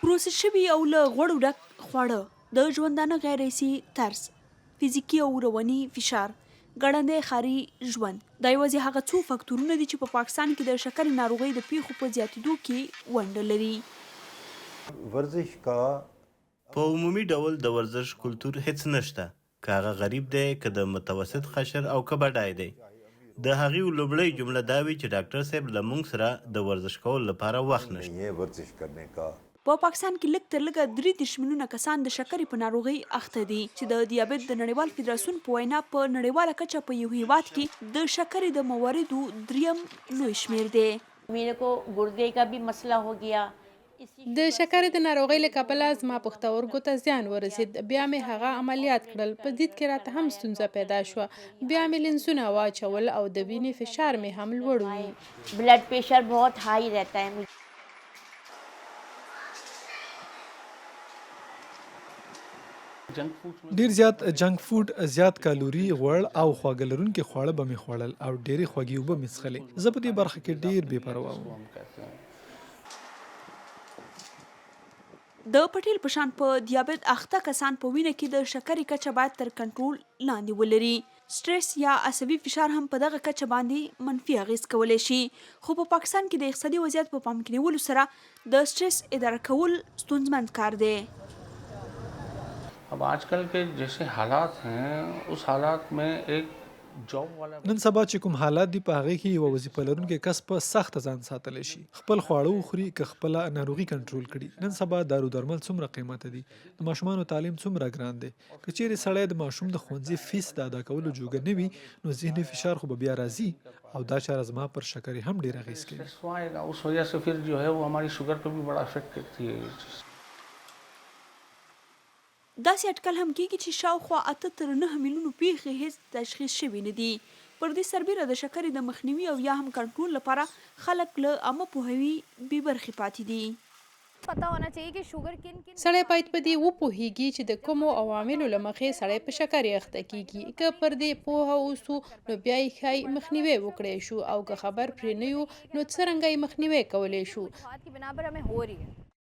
پروسس شوي او له غوړو ډک خواړه د ژوندانه غیرسي طرز فزیکی او رواني فشار ګړندې خاري ژوند. دا یوازې هغه څو فکتورونه دي چې په پا پاکستان کې د شکر ناروغي د پیښو په زیاتیدو کې ونډه لري. ورزش کا په عمومي ډول د ورزش کلتور هیڅ نشته. که هغه غریب دی که د متوسط خشر او که بډای دی. د هغې لومړۍ جمله دا وی چې ډاکټر صاحب لمونږ سره د ورزش کولو لپاره وخت نشته. ورزش کرنے کا په پاکستان کې لږ تر لږه درې دېرش میلیونه کسان د شکرې په ناروغۍ اخته دي چې د دیابت د نړیوال فدراسیون په وینا په نړیواله کچه په یو هیواد کې د شکرې د مواردو دریم لوی شمیر دی मेरे को गुर्दे का भी मसला हो गया इसी د شکرې د ناروغۍ له کبله زما پښتورګو ته زیان ورسید بیا مې هغه عملیات کړل په دید کې راته هم ستونزه پیدا شوه بیا مې لینزونه واچول او د وینې فشار مې هم لوړ و ब्लड प्रेशर बहुत हाई रहता है ډیر زیات جنک فود زیات کالوري غوړ او خواږه لرونکي خواړه به مې خوړل او ډېری خوږې اوبه مې څښلې. زه په دې برخه کې ډیر بې پروا وم. د پټیل پشان په دیابت اخته کسان په وینه کې د شکرې کچه باید تر کنټرول لاندې ولري. سټرس یا عصبي فشار هم په دغه کچه باندې منفي اغیز کولی شي. خو په پاکستان کې د اقتصادي وضعیت په پام کې نیولو سره د سټرس اداره کول ستونزمن کار دی अब आजकल के जैसे हालात हैं उस हालात में एक जॉब वाला نن سبا چې کوم حالات دی په هغه کې یو وظیفه لرونکي کس په سخت ځان ساتلی شي خپل خواړه وخوري که خپل ناروغي کنټرول کړي نن سبا دارو درمل څومره قیمت دي د ماشومانو تعلیم څومره ګران دی که چیرې سړی د ماشوم د ښوونځي فیس د ادا کولو جوګه نه وي نو ذهني فشار خو به بیا راځي او دا چاره زما پر شکرې هم ډیر اغیز کوي स्ट्रेस आएगा उस वजह से फिर जो है वो हमारी शुगर पे भी बड़ा इफेक्ट करती है ये चीज़ داسې اټکل هم کیږي چې شاوخوا اته تر نه میلیونو پیښې هیڅ تشخیص شوي نه دي. پر دې سربیره د شکرې د مخنیوي او یا هم کنټرول لپاره خلک له عامه پوهاوي بې برخې پاتې دي. پتا ونه چي کې شوګر کین کین سړی پایت پدې و پوهیږي چې د کومو عواملو لمخې سړی په شکرې اخته کیږي که پر دې پوها اوسو نو بیا یې خای مخنیوي وکړي شو او که خبر پرې نه یو نو څنګه یې مخنیوي کولای شو. بنا پر همه هو رہی ہے۔